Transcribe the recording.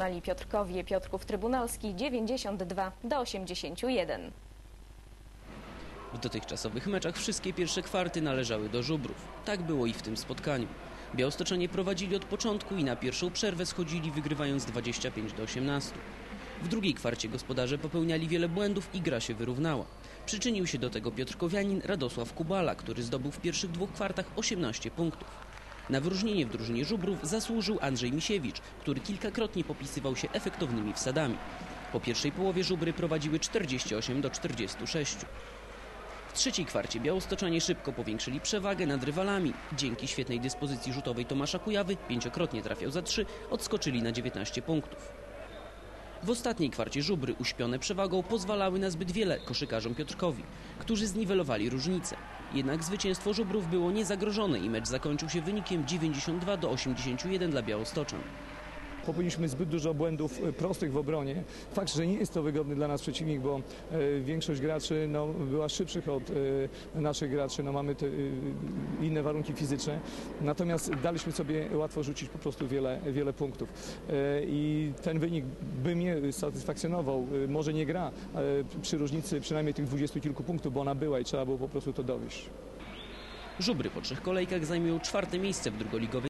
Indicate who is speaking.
Speaker 1: Pokonali Piotrkowie Piotrków Trybunalski 92 do 81.
Speaker 2: W dotychczasowych meczach wszystkie pierwsze kwarty należały do żubrów. Tak było i w tym spotkaniu. Białostoczanie prowadzili od początku i na pierwszą przerwę schodzili wygrywając 25 do 18. W drugiej kwarcie gospodarze popełniali wiele błędów i gra się wyrównała. Przyczynił się do tego Piotrkowianin Radosław Kubala, który zdobył w pierwszych dwóch kwartach 18 punktów. Na wyróżnienie w drużynie żubrów zasłużył Andrzej Misiewicz, który kilkakrotnie popisywał się efektownymi wsadami. Po pierwszej połowie żubry prowadziły 48 do 46. W trzeciej kwarcie białostoczanie szybko powiększyli przewagę nad rywalami. Dzięki świetnej dyspozycji rzutowej Tomasza Kujawy, pięciokrotnie trafiał za trzy, odskoczyli na 19 punktów. W ostatniej kwarcie żubry uśpione przewagą pozwalały na zbyt wiele koszykarzom Piotrkowi, którzy zniwelowali różnicę. Jednak zwycięstwo żubrów było niezagrożone i mecz zakończył się wynikiem 92 do 81 dla Białostoczan.
Speaker 3: Popełniliśmy zbyt dużo błędów e, prostych w obronie. Fakt, że nie jest to wygodny dla nas przeciwnik, bo e, większość graczy no, była szybszych od e, naszych graczy. No, mamy te, inne warunki fizyczne. Natomiast daliśmy sobie łatwo rzucić po prostu wiele, wiele punktów. I ten wynik by mnie satysfakcjonował. Może nie gra przy różnicy przynajmniej tych dwudziestu kilku punktów, bo ona była i trzeba było po prostu to dowieść.
Speaker 2: Żubry po trzech kolejkach zajmują czwarte miejsce w drugoligowej